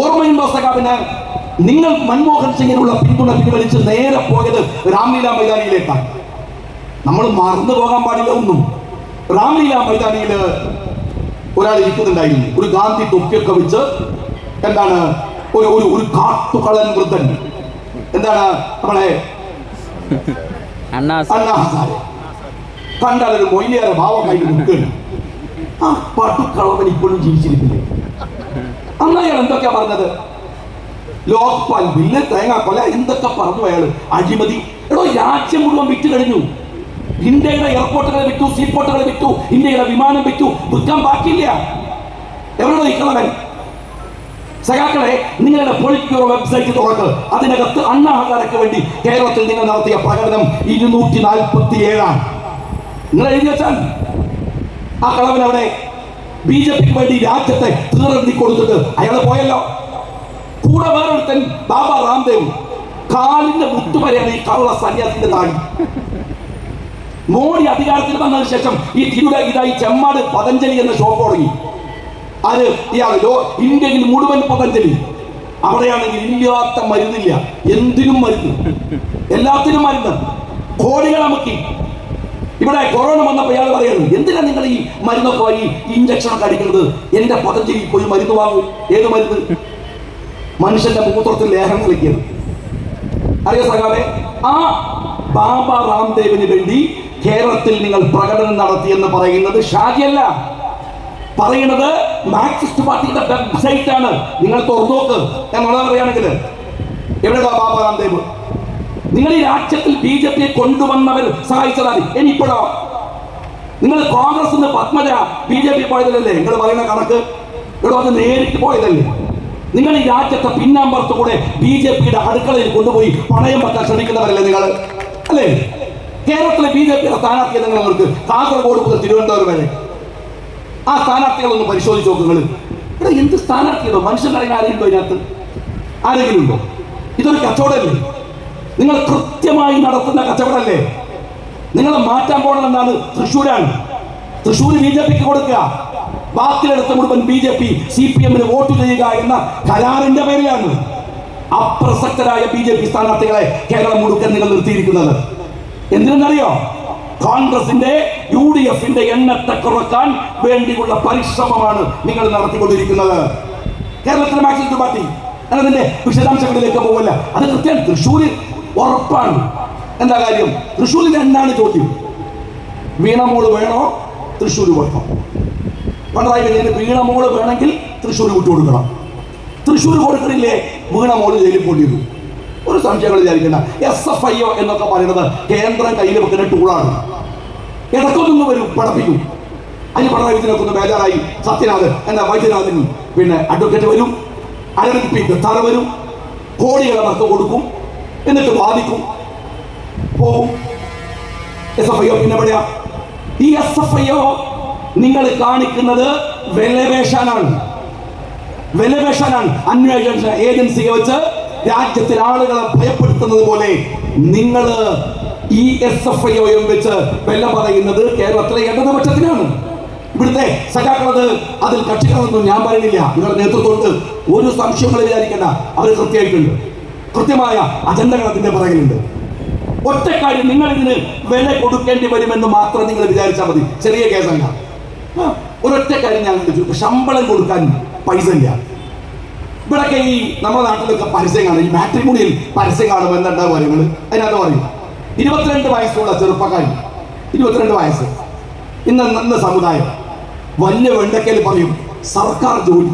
ഓർമ്മയുണ്ടോ സഖാവിന് നിങ്ങൾ മൻമോഹൻ സിംഗിനുള്ള പിന്തുണ പിൻവലിച്ച് നേരെ പോയത് രാംലീല മൈതാനിയിലേക്കാണ്. നമ്മൾ മറന്നു പോകാൻ പാടില്ല ഒന്നും. രാംലീല മൈതാനിയിൽ ഒരാൾ ഇരിക്കുന്നുണ്ടായിരുന്നു. ഒരു ഗാന്ധി തൊപ്പിയൊക്കെ വെച്ച് എന്താണ് ഒരു ഒരു ഒരു കാട്ടുകളൻ വൃദ്ധൻ. എന്താണ് നമ്മളെ? കണ്ടാൽ ഒരു മൊയ്ലിയാരെ ഭാവമായി നിൽക്കുകയാണ് ആ പട്ടുക്കളവൻ ഇപ്പോഴും ജീവിച്ചിരിക്കുന്നു അന്ന് അയാൾ എന്തൊക്കെയാ പറഞ്ഞത്? ലോക്പാൽ ബില്ല് തേങ്ങ കൊല എന്തൊക്കെ പറഞ്ഞു അയാൾ അഴിമതി. എടോ രാജ്യം മുഴുവൻ വിറ്റ് കഴിഞ്ഞു. ഇന്ത്യയുടെ എയർപോർട്ടുകളെ വിറ്റു സീപോർട്ടുകളെ വിറ്റു ഇന്ത്യയുടെ വിമാനം വിറ്റു വിൽക്കാൻ ബാക്കിയില്ല. എവിടെ നിൽക്കണവൻ സഖാക്കളെ നിങ്ങളുടെ പൊളിറ്റ് വെബ്സൈറ്റ് തുറക്ക്. അതിനകത്ത് അണ്ണാഹാരക്ക് വേണ്ടി കേരളത്തിൽ നിങ്ങൾ നടത്തിയ പ്രകടനം ഇരുന്നൂറ്റി നാൽപ്പത്തി ഏഴാണ് നിങ്ങൾ എഴുതി വെച്ചാൽ ആ കളവൻ അവിടെ ബി ജെ പിക്ക് വേണ്ടി രാജ്യത്തെ തീർന്നി കൊടുത്തിട്ട് അയാൾ പോയല്ലോ. കൂടെ വേറൊരുത്തൻ ബാബ രാംദേവ് കാലിന്റെ മുത്തുവരെയാണ് ഈ കള്ള സന്യാസിന്റെ താടി. മോഡി അധികാരത്തിൽ വന്നതിന് ശേഷം ഈ തിരുടെ ഇതായി ചെമ്മാട് പതഞ്ജലി എന്ന ഷോപ്പ് തുടങ്ങി. അത് ഇയാൾ ലോ ഇന്ത്യയിൽ മുഴുവൻ പതഞ്ജലി. അവിടെയാണെങ്കിൽ ഇല്ലാത്ത മരുന്നില്ല. എന്തിനും മരുന്ന്. എല്ലാത്തിനും മരുന്ന്. കോടികൾ അമുക്കി ഇവിടെ കൊറോണ വന്നപ്പോൾ ഇയാൾ പറയുന്നു എന്തിനാ നിങ്ങൾ ഈ മരുന്നൊക്കെ ഈ ഇഞ്ചക്ഷൻ ഒക്കെ അടിക്കുന്നത്? എന്റെ പതഞ്ജലി പോയി മരുന്ന് വാങ്ങും. ഏത് മരുന്ന്? മനുഷ്യന്റെ മൂത്രത്തിൽ ലേഹം കളിക്കുന്നത് അറിയോ സഹാബെ ആ ബാബ രാംദേവിന് വേണ്ടി കേരളത്തിൽ നിങ്ങൾ പ്രകടനം നടത്തി എന്ന് പറയുന്നത് ഷാജിയല്ല. പറയുന്നത് മാർക്സിസ്റ്റ് പാർട്ടിയുടെ വെബ്സൈറ്റ് ആണ് നിങ്ങൾ തുറന്നു നോക്ക്. ഞാൻ നുണ പറയുകയാണെങ്കിൽ എവിടെയാ ബാബ രാംദേവ് നിങ്ങൾ ഈ രാജ്യത്തിൽ ബി ജെ പിയെ കൊണ്ടുവന്നവർ സഹായിച്ചതാണ്. ഇനിയിപ്പോഴോ നിങ്ങൾ Congress Padmaja B J P പോയതല്ലേ? നിങ്ങൾ പറയുന്ന കണക്ക്. ഇവിടെ വന്ന് നേരിട്ട് പോയതല്ലേ? നിങ്ങൾ ഈ രാജ്യത്തെ പിന്നാമ്പുറത്ത് കൂടെ ബി ജെ പിയുടെ അടുക്കളയിൽ കൊണ്ടുപോയി പണയം വെക്കാൻ ശ്രമിക്കുന്നവരല്ലേ നിങ്ങൾ? അല്ലേ? കേരളത്തിലെ ബി ജെ പിയുടെ സ്ഥാനാർത്ഥിയെ നിങ്ങൾ അവർക്ക്? കാസർഗോഡ് മുതൽ തിരുവനന്തപുരം വരെ. ആ സ്ഥാനാർത്ഥികളൊന്ന് പരിശോധിച്ച് നോക്കുക നിങ്ങൾ. ഇവിടെ എന്ത് സ്ഥാനാർത്ഥിയുണ്ടോ? മനുഷ്യനറിയാൻ ആരെയുണ്ടോ ഇതിനകത്ത്? ആരെങ്കിലും ഉണ്ടോ? ഇതൊരു കച്ചവടമല്ലേ? നിങ്ങൾ കൃത്യമായി നടത്തുന്ന കച്ചവടല്ലേ നിങ്ങളെ മാറ്റാൻ പോകണം എന്നാണ് തൃശ്ശൂരാണ്. തൃശ്ശൂർ ബി ജെ പിക്ക് കൊടുക്കുക. ബാക്കിലെടുത്ത മുഴുവൻ B J P C P എമ്മിന് വോട്ട് ചെയ്യുക എന്ന കരാറിന്റെ പേരിലാണ് അപ്രസക്തരായ ബി ജെ പി സ്ഥാനാർത്ഥികളെ കേരളം മുഴുക്കൻ നിങ്ങൾ നിർത്തിയിരിക്കുന്നത്. എന്തിനെന്നറിയോ? കോൺഗ്രസിന്റെ യു ഡി എഫിന്റെ എണ്ണത്തെ കുറയ്ക്കാൻ വേണ്ടിയുള്ള പരിശ്രമമാണ് നിങ്ങൾ നടത്തിക്കൊണ്ടിരിക്കുന്നത്. കേരളത്തിലെ മാർക്സിസ്റ്റ് പാർട്ടി. അതിന്റെ വിശദാംശങ്ങളിലേക്ക് പോകല്ല അത് കൃത്യം തൃശ്ശൂര് ഉറപ്പാണ്. എന്താ കാര്യം? തൃശ്ശൂരിൽ എന്താണ് ചോദ്യം? വീണമോൾ വേണോ? തൃശ്ശൂർ വേണോ. പിണറായി വിജയന് വീണമോൾ വേണമെങ്കിൽ തൃശ്ശൂർ വിട്ടുകൊടുക്കണം തൃശ്ശൂർ കൊടുക്കണില്ലേ? വീണമോൾ ജയിലിൽ പോണ്ടി ഒരു സംശയങ്ങൾ വിചാരിക്കണ്ട. എസ് എഫ് ഐ ഒ എന്നൊക്കെ പറയുന്നത് കേന്ദ്രം കയ്യിൽ വെക്കുന്ന ടൂളാണ് ഇടക്കൊന്നും വരും പഠിപ്പിക്കും അതിന് പിണറായി വിജയനൊക്കെ ബേജാറായി. സത്യനാഥൻ എന്താ വൈദ്യനാഥൻ പിന്നെ അഡ്വക്കേറ്റ് വരും. അരവിന്ദ് പി ദത്താറ് വരും. കോടികളെ അവർക്ക് കൊടുക്കും. എന്നിട്ട് വാദിക്കും. പോകും എസ് എഫ് പിന്നെ പറയാ ഈ എസ് എഫ് ഐ നിങ്ങൾ കാണിക്കുന്നത് വിലപേശാനാണ് വിലപേശാനാണ് അന്വേഷണ ഏജൻസിയെ വെച്ച് രാജ്യത്തിൽ ആളുകളെ ഭയപ്പെടുത്തുന്നത് പോലെ നിങ്ങൾ ഈ എസ് എഫ് ഐ ഒയും വെച്ച് വില പറയുന്നത് കേരളത്തിലെ ഇടതുപക്ഷത്തിനാണ് ഇവിടുത്തെ സഖാക്കളത് അതിൽ കക്ഷികളൊന്നും ഞാൻ പറയുന്നില്ല. നിങ്ങളുടെ നേതൃത്വത്തിൽ ഒരു സംശയങ്ങൾ വിചാരിക്കേണ്ട. അവർ കൃത്യമായിട്ടുണ്ട്. കൃത്യമായ അജണ്ടകൾ അതിന്റെ പുറകിലുണ്ട്. ഒറ്റക്കാര്യം നിങ്ങൾ ഇതിന് വില കൊടുക്കേണ്ടി വരുമെന്ന് മാത്രം നിങ്ങൾ വിചാരിച്ചാൽ മതി. ചെറിയ കേസല്ല ഒരൊറ്റ കാര്യം ഞാൻ ചോദിച്ചു ശമ്പളം കൊടുക്കാൻ പൈസ ഇല്ല. ഇവിടൊക്കെ ഈ നമ്മുടെ നാട്ടിലൊക്കെ പരസ്യം കാണും. ഈ മാട്രിമോണിയിൽ പരസ്യം കാണും എന്താ കാര്യങ്ങൾ അതിനകത്ത് പറയും ഇരുപത്തിരണ്ട് വയസ്സുള്ള ചെറുപ്പക്കാരി ഇരുപത്തിരണ്ട് വയസ്സ്. ഇന്ന് നല്ല സമുദായം. വലിയ വെണ്ടക്കയിൽ പറയും സർക്കാർ ജോലി.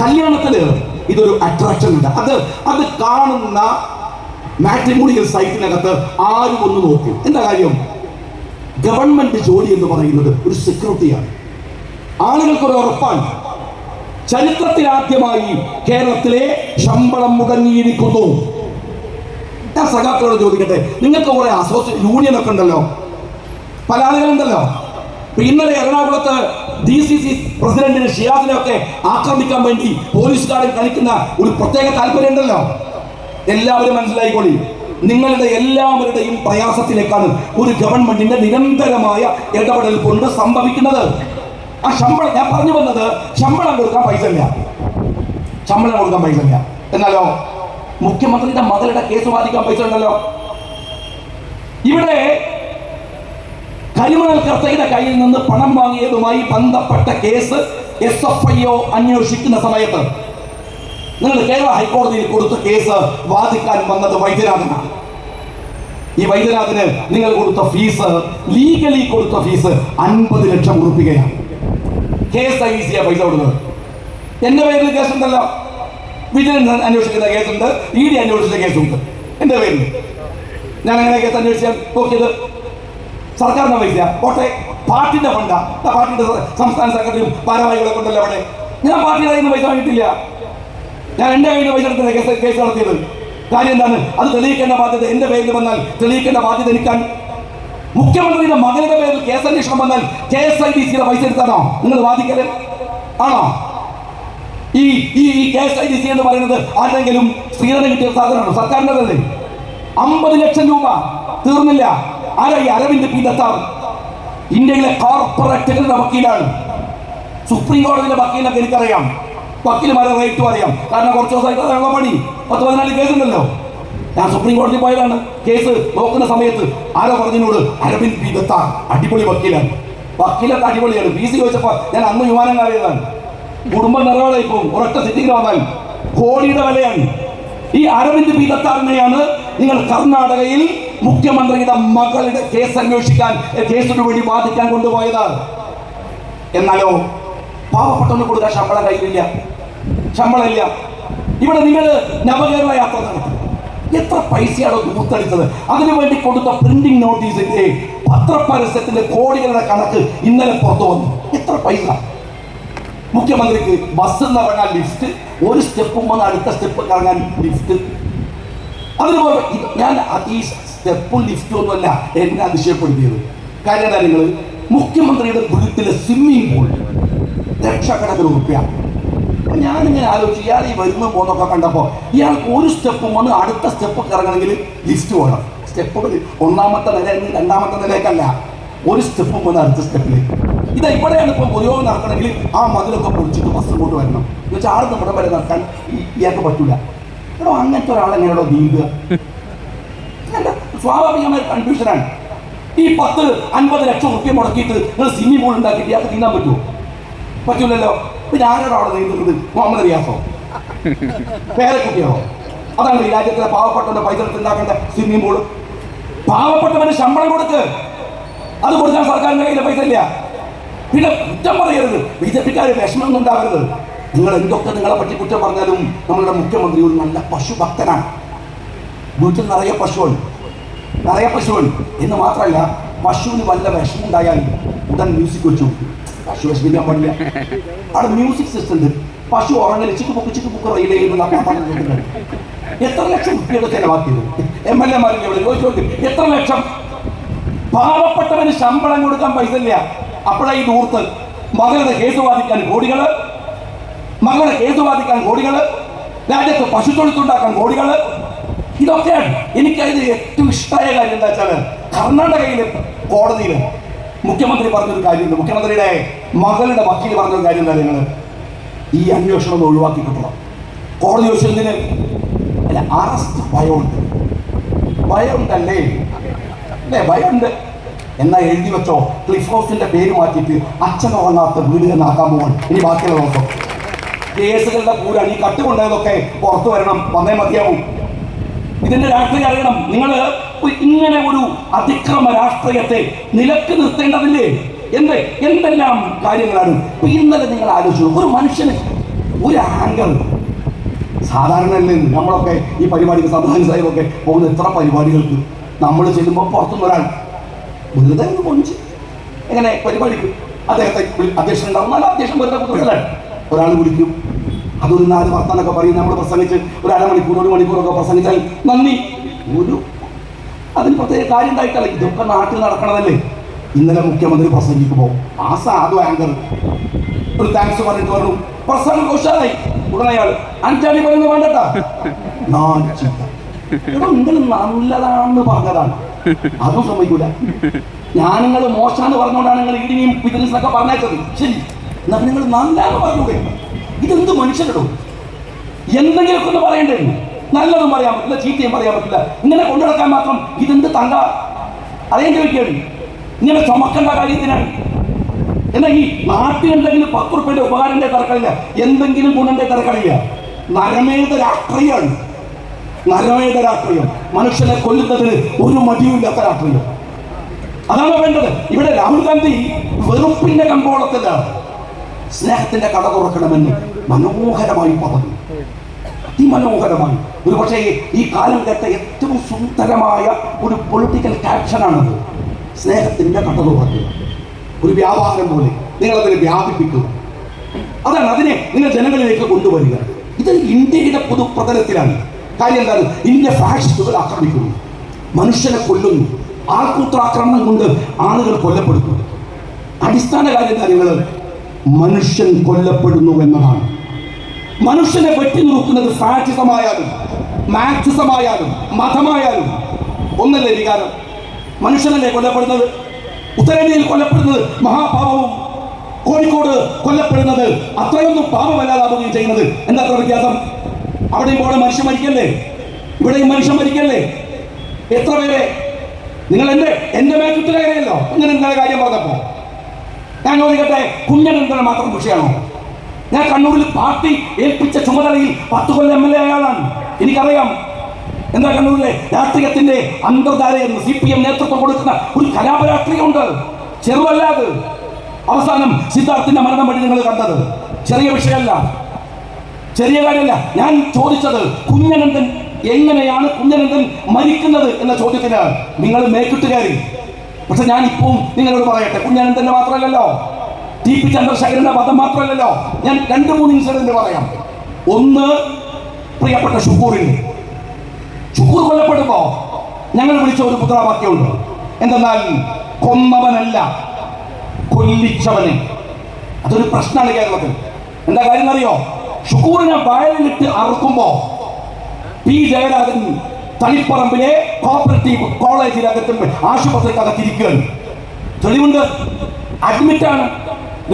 കല്യാണത്തിന് ഇതൊരു അട്രാക്ഷൻ ഉണ്ട്. അത് അത് കാണുന്ന മാട്രിമോണിയൽ സൈറ്റിനകത്ത് ആരും ഒന്ന് നോക്കും. എന്താ കാര്യം? ഗവൺമെന്റ് ജോലി എന്ന് പറയുന്നത് ഒരു സെക്യൂരിറ്റിയാണ് ആളുകൾക്ക് ഒരു ഉറപ്പാണ്. ചരിത്രത്തിൽ ആദ്യമായി കേരളത്തിലെ ശമ്പളം മുടങ്ങിയിരിക്കുന്നു. ഞാൻ സഖാക്കളോട് ചോദിക്കട്ടെ നിങ്ങൾക്ക് കുറെ അസോസിയേഷൻ യൂണിയൻ ഒക്കെ ഉണ്ടല്ലോ. പല ആളുകളുണ്ടല്ലോ. ഇന്നലെ എറണാകുളത്ത് ഡി സി സി പ്രസിഡന്റിന് ഷിയാസിനെ ഒക്കെ ആക്രമിക്കാൻ വേണ്ടി പോലീസുകാരൻ കളിക്കുന്ന ഒരു പ്രത്യേക താല്പര്യം ഉണ്ടല്ലോ? എല്ലാവരും മനസ്സിലായിക്കോളി. നിങ്ങളുടെ എല്ലാവരുടെയും പ്രയാസത്തിലേക്കാണ് ഒരു ഗവൺമെന്റിന്റെ നിരന്തരമായ ഇടപെടൽ കൊണ്ട് സംഭവിക്കുന്നത്. ആ ശമ്പളം ഞാൻ പറഞ്ഞു വന്നത് ശമ്പളം കൊടുക്കാൻ പൈസ ഇല്ല ശമ്പളം കൊടുക്കാൻ പൈസ ഇല്ല എന്നാലോ മുഖ്യമന്ത്രിയുടെ മകളുടെ കേസ് വാദിക്കാൻ പൈസ ഉണ്ടല്ലോ? ഇവിടെ കരിമണൽ കർത്തയുടെ കയ്യിൽ നിന്ന് പണം വാങ്ങിയതുമായി ബന്ധപ്പെട്ട case S F I O അന്വേഷിക്കുന്ന സമയത്ത് നിങ്ങൾ കേരള ഹൈക്കോടതിയിൽ കൊടുത്ത കേസ് വാദിക്കാൻ വന്നത് വൈദ്യനാഥനാണ്. ഈ വൈദ്യനാഥന് നിങ്ങൾ കൊടുത്ത ഫീസ് ലീഗലി കൊടുത്ത ഫീസ് അൻപത് ലക്ഷം ഉറപ്പിക്കുകയാണ് കേസ് ഐ സിയാ പൈസ കൊടുക്കുന്നത് എന്റെ പേരിൽ കേസുണ്ടല്ലോ. വിജിലൻസ് അന്വേഷിക്കുന്ന കേസുണ്ട് ഇ ഡി അന്വേഷിച്ച കേസുണ്ട്. എന്റെ പേരിൽ. ഞാൻ അങ്ങനെ കേസ് അന്വേഷിച്ചാൽ നോക്കിയത്. സർക്കാരിന്റെ പൈസ കോട്ടെ പാർട്ടിന്റെ ഫണ്ടാ. പാർട്ടിന്റെ സംസ്ഥാന സെക്രട്ടറിയും ഭാരവാഹികളെ കൊണ്ടല്ലോ അവിടെ? ഞാൻ പാർട്ടിയുടെ കയ്യിൽ നിന്ന് പൈസ വാങ്ങിയിട്ടില്ല. ഞാൻ എന്റെ കയ്യിൽ നിന്ന് പൈസ എടുത്ത കേസ് കേസ് നടത്തിയത്. കാര്യം എന്താണ്? അത് തെളിയിക്കേണ്ട ബാധ്യത എന്റെ പേരിൽ വന്നാൽ തെളിയിക്കേണ്ട ബാധ്യത എനിക്കാൻ മുഖ്യമന്ത്രിയുടെ മകളുടെ പേരിൽ കേസ് അന്വേഷണം വന്നാൽ കെ എസ് ഐ ഡി സിയുടെ പൈസ എടുത്താണോ? നിങ്ങൾ വാദിക്കൽ? ആണോ? ഈ ഈ K S I D C എന്ന് പറയുന്നത് ആരെങ്കിലും സ്ത്രീധനം കിട്ടിയ സാധനമാണോ? സർക്കാരിന്റെതല്ലേ? അമ്പത് ലക്ഷം രൂപ. തീർന്നില്ല. ആരായി അരവിന്ദ് പി ദത്താർ. ഇന്ത്യയിലെ കോർപ്പറേറ്റുകളുടെ വക്കീലാണ്. സുപ്രീം കോടതിയിലെ വക്കീലൊക്കെ എനിക്കറിയാം. വക്കീലുമാരെ റേറ്റും അറിയാം. കാരണം കുറച്ച് ദിവസമായിട്ട് പണി. പത്ത് പതിനാല് കേസുണ്ടല്ലോ ഞാൻ സുപ്രീം കോടതി പോയതാണ്. കേസ് നോക്കുന്ന സമയത്ത് ആരോ പറഞ്ഞതിനോട് അരവിന്ദ് പി ദത്താർ അടിപൊളി വക്കീലാണ്. വക്കീലൊക്കെ അടിപൊളിയാണ്. ഫീസ് ചോദിച്ചപ്പോൾ ഞാൻ അന്ന് വിമാനം കയറിയതാണ്. കുടുംബം നിറവാളായി പോകും ഒരൊറ്റ സിറ്റിംഗ് വന്നാൽ കോടിയുടെ വിലയാണ്. ഈ അരവിന്ദ് പി ദത്താറിനെയാണ് നിങ്ങൾ കർണാടകയിൽ മുഖ്യമന്ത്രിയുടെ മകളുടെ കേസ് അന്വേഷിക്കാൻ കേസിന് വേണ്ടി വാദിക്കാൻ കൊണ്ടുപോയത്. എന്നാലോ പാവപ്പെട്ടവന് കൊടുക്കാൻ ശമ്പളം കയ്യിലില്ല. ശമ്പളമില്ല. ഇവിടെ നിങ്ങൾ നവകേരള യാത്ര നടത്തി എത്ര പൈസയാണ് ദൂർത്തടിച്ചത് അതിനു വേണ്ടി കൊടുത്ത പ്രിന്റിംഗ് നോട്ടീസിന്റെ പത്രപരസ്യത്തിന്റെ കോടികളുടെ കണക്ക് ഇന്നലെ പുറത്തു വന്നു. എത്ര പൈസ? മുഖ്യമന്ത്രിക്ക് ബസ് എന്ന് ഇറങ്ങാൻ ലിഫ്റ്റ് ഒരു സ്റ്റെപ്പ് വന്ന് അടുത്ത സ്റ്റെപ്പ് ഇറങ്ങാൻ ലിഫ്റ്റ് അതുപോലെ ഞാൻ ഈ സ്റ്റെപ്പും ലിഫ്റ്റും ഒന്നുമല്ല എന്നെ അതിശയപ്പെടുത്തിയത്. കാര്യം എന്താ നിങ്ങൾ മുഖ്യമന്ത്രിയുടെ ഗുരുത്തിലെ സ്വിമ്മിംഗ് പൂൾ. ലക്ഷക്കണക്കിന് റുപ്യ ഞാനിങ്ങനെ ആലോചിച്ചു ഇയാൾ ഈ വരുന്ന പോകുന്നൊക്കെ കണ്ടപ്പോൾ ഇയാൾക്ക് ഒരു സ്റ്റെപ്പും വന്ന് അടുത്ത സ്റ്റെപ്പ് ഇറങ്ങണമെങ്കിൽ ലിഫ്റ്റ് വേണം. സ്റ്റെപ്പുകൾ ഒന്നാമത്തെ നില രണ്ടാമത്തെ നിലയ്ക്കല്ല. ഒരു സ്റ്റെപ്പും വന്ന് അടുത്ത സ്റ്റെപ്പിലേക്ക് ഇത് ഇവിടെയാണ് ഇപ്പം പൊതുയോഗം നടക്കണമെങ്കിൽ ആ മതിലൊക്കെ പൊളിച്ചിട്ട് ബസ് കൊണ്ട് വരണം. എന്നുവെച്ചാൽ ആൾ നമ്മുടെ വരെ നടക്കാൻ ഇയാൾക്ക് പറ്റൂല. എടോ അങ്ങനത്തെ ഒരാളെങ്ങനെയാണോ എങ്ങനെയാണോ നീന്തുക? സ്വാഭാവികമായ കൺഫ്യൂഷനാണ് ഈ പത്ത് അൻപത് ലക്ഷം റുപ്യ മുടക്കിയിട്ട് നിങ്ങൾ സ്വിമ്മിംഗ് പൂൾ ഉണ്ടാക്കിയിട്ട് ഇയാൾക്ക് നീന്താൻ പറ്റുമോ പറ്റൂലല്ലോ. പിന്നെ ആരോടാ അവിടെ നീന്തുന്നത്? മുഹമ്മദ് റിയാസോ? പേരക്കുട്ടിയോ അതാണ് ഈ രാജ്യത്തിലെ പാവപ്പെട്ടവന്റെ പൈസ ഉണ്ടാക്കേണ്ട സ്വിമ്മിംഗ് പൂൾ പാവപ്പെട്ടവന് ശമ്പളം കൊടുക്ക്. അത് കൊടുക്കാൻ സർക്കാരിന്റെ കയ്യിലെ പൈസ ഇല്ല. പിന്നെ കുറ്റം പറയരുത്. ബി ജെ പിക്കാർ വിഷമമൊന്നും ഉണ്ടാവരുത് നിങ്ങൾ എന്തൊക്കെ നിങ്ങളെ പറ്റി കുറ്റം പറഞ്ഞാലും നമ്മളുടെ മുഖ്യമന്ത്രി ഒരു നല്ല പശുഭക്തനാണ്. വീട്ടിൽ നിറയെ പശുവാണ്. നിറയെ പശുവാണ്. എന്ന് മാത്രമല്ല പശുവിന് വല്ല വിഷമം ഉണ്ടായാൽ ഉടൻ മ്യൂസിക് വെച്ചു. പശു വിഷമിക്കാൻ പാടില്ല. അവിടെ മ്യൂസിക് സിസ്റ്റം ഉണ്ട്. പശു ഉറങ്ങൽ ചിക്ക് പൊക്ക് ചിക്ക് പൊക്ക് റെയിലേയിൽ എത്ര ലക്ഷം കുട്ടികൾ ചെലവാക്കിയത്? എം എൽ എമാരിൽ എവിടെ എത്ര ലക്ഷം? പാവപ്പെട്ടവന് ശമ്പളം കൊടുക്കാൻ പൈസ ഇല്ല. അപ്പോഴായി ദൂർത്ത് മകളുടെ കേസ് വാദിക്കാൻ കോടികൾ മകളുടെ കേസ് ബാധിക്കാൻ കോടികൾ രാജ്യത്ത് പശുത്തൊഴുത്തുണ്ടാക്കാൻ കോടികൾ ഇതൊക്കെയാണ് എനിക്കതിൽ ഏറ്റവും ഇഷ്ടമായ കാര്യം എന്താ വെച്ചാൽ കർണാടകയിലെ കോടതിയിൽ മുഖ്യമന്ത്രി പറഞ്ഞൊരു കാര്യമുണ്ട്. മുഖ്യമന്ത്രിയുടെ മകളുടെ വക്കീൽ പറഞ്ഞൊരു കാര്യം എന്താ നിങ്ങൾ ഈ അന്വേഷണം ഒന്ന് ഒഴിവാക്കി കിട്ടണം കോടതി ചോദിച്ചതിന് അല്ല അറസ്റ്റ് ഭയമുണ്ട് ഭയമുണ്ടല്ലേ അല്ലേ ഭയമുണ്ട് എന്നാ എഴുതി വെച്ചോ. ക്ലിഫ് ഹൗസിന്റെ പേര് മാറ്റിയിട്ട് അച്ഛൻ ഉറങ്ങാത്ത വീട് എന്നാക്കാൻ പോകണം ഇനി ബാക്കിയുള്ള നോക്കാം. കേസുകളുടെ പൂരാണ് ഈ കട്ടുകൊണ്ടതൊക്കെ പുറത്തു വരണം. വന്നേ മതിയാവും. ഇതിന്റെ രാഷ്ട്രീയം അറിയണം. നിങ്ങൾ ഇങ്ങനെ ഒരു അതിക്രമ രാഷ്ട്രീയത്തെ നിലയ്ക്ക് നിർത്തേണ്ടതില്ലേ? എന്ത്? എന്തെല്ലാം കാര്യങ്ങളാണ്? ഇപ്പൊ ഇന്നലെ നിങ്ങൾ ആലോചിച്ചു. ഒരു മനുഷ്യന് ഒരു ആങ്കർ സാധാരണ നമ്മളൊക്കെ ഈ പരിപാടിക്ക് സംവിധാന സാഹിബൊക്കെ പോകുന്ന എത്ര പരിപാടികൾക്ക് നമ്മൾ ചെല്ലുമ്പോൾ പുറത്തുനിന്ന് ഒരാൾ വെറുതെ കൊഞ്ച്. എങ്ങനെ പരിപാടിക്ക്? അദ്ദേഹത്തെ അധ്യക്ഷൻ ഉണ്ടാവും. നല്ല അധ്യക്ഷൻ വെറുതെ കുത്തുകളാണ് ഒരാൾ വിളിക്കും. അതൊരു നാല് വർത്താനൊക്കെ പറയും നമ്മൾ പ്രസംഗിച്ച് ഒരു അരമണിക്കൂർ ഒരു മണിക്കൂറൊക്കെ പ്രസംഗിച്ചാൽ നന്ദി. ഒരു അതിന് പ്രത്യേക കാര്യം ഉണ്ടായിട്ടല്ല ഇതൊക്കെ നാട്ടിൽ നടക്കണതല്ലേ? ഇന്നലെ മുഖ്യമന്ത്രി പ്രസംഗിക്കുമ്പോൾ ആ സാധു ആങ്കർ ഒരു താങ്ക്സ് പറഞ്ഞിട്ട് പറഞ്ഞു പ്രസംഗം ഉഷാറായി. ഉടനെ അയാൾ അഞ്ചാടി പറയുന്നത് വേണ്ടട്ടാ. നിങ്ങൾ നല്ലതാണെന്ന് പറഞ്ഞതാണ്. അതും സമ്മതിക്കൂല. ഞാൻ നിങ്ങൾ മോശാന്ന് പറഞ്ഞുകൊണ്ടാണ് നിങ്ങൾ ഇടിയും ഒക്കെ പറഞ്ഞേച്ചത് ശരി. എന്നാൽ നിങ്ങൾ നല്ലതാണ് പറഞ്ഞൂടെ. ഇതെന്ത് മനുഷ്യരിടോ എന്തെങ്കിലുമൊക്കെ ഒന്ന് പറയേണ്ടി? നല്ലതും പറയാൻ പറ്റില്ല ചീത്തയും പറയാൻ പറ്റില്ല. ഇങ്ങനെ കൊണ്ടുനടക്കാൻ മാത്രം ഇതെന്ത് തങ്ക? അതേ ചോദിക്കുകയാണ് ഇങ്ങനെ ചുമക്കേണ്ട കാര്യത്തിനാണ് എന്നാൽ ഈ നാട്ടിലുണ്ടെങ്കിലും പത്ത് റുപ്യയുടെ ഉപകാരന്റെ തിരക്കടില്ല എന്തെങ്കിലും ഗുണന്റെ തിരക്കടില്ല. നരമേത രാഷ്ട്രീയമാണ്. നരമേത രാഷ്ട്രീയം. മനുഷ്യനെ കൊല്ലുന്നതിന് ഒരു മടിയുമില്ലാത്ത രാഷ്ട്രീയം. അതാണ് വേണ്ടത്? ഇവിടെ രാഹുൽ ഗാന്ധി വെറുപ്പിന്റെ കമ്പോളത്തിൽ സ്നേഹത്തിന്റെ കട തുറക്കണമെന്ന് മനോഹരമായി പറഞ്ഞു അതിമനോഹരമായി. ഒരു പക്ഷേ ഈ കാലം കേട്ട ഏറ്റവും സുന്ദരമായ ഒരു പൊളിറ്റിക്കൽ ക്യാപ്ഷനാണത് സ്നേഹത്തിന്റെ കട തുറക്കുക. ഒരു വ്യാപാരം പോലെ നിങ്ങൾ അതിനെ വ്യാപിപ്പിക്കുക. അതാണ് അതിനെ നിങ്ങൾ ജനങ്ങളിലേക്ക് കൊണ്ടുവരിക. ഇത് ഇന്ത്യയുടെ പൊതുപ്രതലത്തിലാണ്. കാര്യം എന്താണ്? ഇന്ത്യ ഫാഷിസ്റ്റുകൾ ആക്രമിക്കുന്നു. മനുഷ്യനെ കൊല്ലുന്നു. ആൾക്കൂത്രാക്രമണം കൊണ്ട് ആളുകൾ കൊല്ലപ്പെടുന്നു. അടിസ്ഥാന കാര്യം കാര്യങ്ങൾ മനുഷ്യൻ കൊല്ലപ്പെടുന്നു എന്നതാണ് മനുഷ്യനെ വെട്ടി നോക്കുന്നത് ഫാറ്റിസമായാലും മാക്സിസമായാലും മതമായാലും ഒന്നല്ലേ വികാരം? മനുഷ്യനല്ലേ കൊല്ലപ്പെടുന്നത്? ഉത്തരേന്ത്യയിൽ കൊല്ലപ്പെടുന്നത് മഹാപാപവും കോഴിക്കോട് കൊല്ലപ്പെടുന്നത് അത്രയൊന്നും പാപമല്ലാതാവുകയും ചെയ്യുന്നത്. എന്താ അത്ര വ്യത്യാസം? അവിടെയും പോലെ മനുഷ്യൻ മരിക്കല്ലേ? ഇവിടെയും മനുഷ്യൻ മരിക്കല്ലേ? എത്ര പേരെ? നിങ്ങൾ എന്റെ എന്റെ മേക്കുത്തിലെ അങ്ങനെ എന്താ കാര്യം പറഞ്ഞപ്പോ. ഞാൻ ചോദിക്കട്ടെ കുഞ്ഞനന്തന് മാത്രം കൃഷിയാണോ ഞാൻ കണ്ണൂരിൽ പാർട്ടി ഏൽപ്പിച്ച ചുമതലയിൽ പത്ത് കൊല്ലം എം എൽ എ അയാളാണ് എനിക്കറിയാം. എന്താ കണ്ണൂരിലെ രാഷ്ട്രീയത്തിന്റെ അന്തർധാര എന്ന് സി പി എം നേതൃത്വം കൊടുക്കുന്ന ഒരു കലാപരാഷ്ട്രീയമുണ്ട്. ചെറുതല്ലാതെ അവസാനം സിദ്ധാർത്ഥിന്റെ മരണം വഴി നിങ്ങൾ കണ്ടത്. ചെറിയ വിഷയമല്ല. ചെറിയ കാര്യമല്ല. ഞാൻ ചോദിച്ചത് കുഞ്ഞനന്ദൻ എങ്ങനെയാണ് കുഞ്ഞനന്ദൻ മരിക്കുന്നത് എന്ന ചോദ്യത്തിന് നിങ്ങൾ മേക്കിട്ടുകാരി പക്ഷെ ഞാൻ ഇപ്പം നിങ്ങളോട് പറയട്ടെ കുഞ്ഞനന്ദന്റെ മാത്രമല്ലല്ലോ ടി പി ചന്ദ്രശേഖരന്റെ വധം മാത്രമല്ലല്ലോ ഞാൻ രണ്ട് മൂന്ന് ഇൻസിഡന്റ് പറയാം. ഒന്ന് പ്രിയപ്പെട്ട ഷുക്കൂറിൽ ഷുക്കൂർ കൊല്ലപ്പെടുമ്പോ ഞങ്ങൾ വിളിച്ച ഒരു മുദ്രാവാക്യമുണ്ട്. എന്തെന്നാൽ കൊന്നവനല്ല കൊല്ലിച്ചവന്. അതൊരു പ്രശ്നമാണ് കേരളത്തിൽ. എന്താ കാര്യം അറിയോ ഷുക്കൂറിനെ വയലിലിട്ട് അറുക്കുമ്പോ പി ജയരാജൻ തളിപ്പറമ്പിലെ കോപ്പറേറ്റീവ് കോളേജിനകത്തും ആശുപത്രിക്കകത്തിരിക്കുകയാണ്. തെളിവുണ്ട്. ആണ്.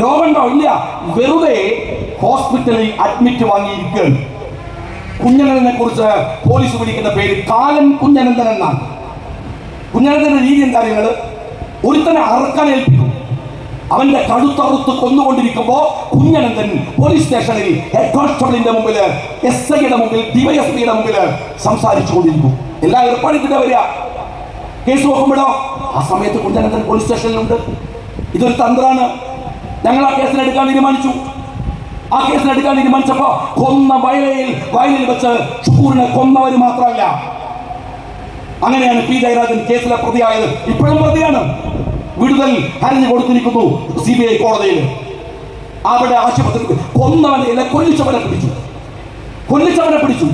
രോഗമുണ്ടോ ഇല്ല. വെറുതെ ഹോസ്പിറ്റലിൽ അഡ്മിറ്റ് വാങ്ങിയിരിക്കുകയാണ്. കുഞ്ഞനന്ദനെ കുറിച്ച് പോലീസ് വിളിക്കുന്ന പേര് കാലൻ കുഞ്ഞനന്ദൻ എന്നാണ്. കുഞ്ഞനന്ദന്റെ രീതി എന്താ നിങ്ങൾ ഒരുത്തനെ അറക്കാൻ ഏൽപ്പിക്കും അവന്റെ കഴുത്തറുത്ത് കൊന്നുകൊണ്ടിരിക്കുമ്പോ കുഞ്ഞനന്ദൻ പോലീസ് സ്റ്റേഷനിൽ ഹെഡ് കോൺസ്റ്റബിളിന്റെ മുമ്പിൽ എസ് ഐയുടെ മുമ്പിൽ ഡിവൈഎസ്പിയുടെ മുമ്പിൽ സംസാരിച്ചു കൊണ്ടിരിക്കും എല്ലാ ഏർപ്പാടിന്റെ വരിക. കേസ് നോക്കുമ്പോഴോ ആ സമയത്ത് കുഞ്ഞനന്ദൻ പോലീസ് സ്റ്റേഷനിലുണ്ട് ഇതൊരു തന്ത്രാണ്. ഞങ്ങൾ ആ കേസിനെടുക്കാൻ തീരുമാനിച്ചു. ആ കേസിനെടുക്കാൻ തീരുമാനിച്ചപ്പോ കൊന്ന വയലയിൽ വയലിൽ വെച്ച് ഷുക്കൂറിനെ കൊന്നവര് മാത്രമല്ല. അങ്ങനെയാണ് പി ജയരാജൻ കേസിലെ പ്രതിയായത്. ഇപ്പോഴും പ്രതിയാണ്. വിടുതൽ ഹർജി കൊടുത്തിരിക്കുന്നു സി ബി ഐ കോടതിയിൽ. അവിടെ ആശുപത്രി കൊന്നാണ് കൊല്ലിച്ചവനെ പിടിച്ചു. കൊല്ലിച്ചവനെ പിടിച്ചു.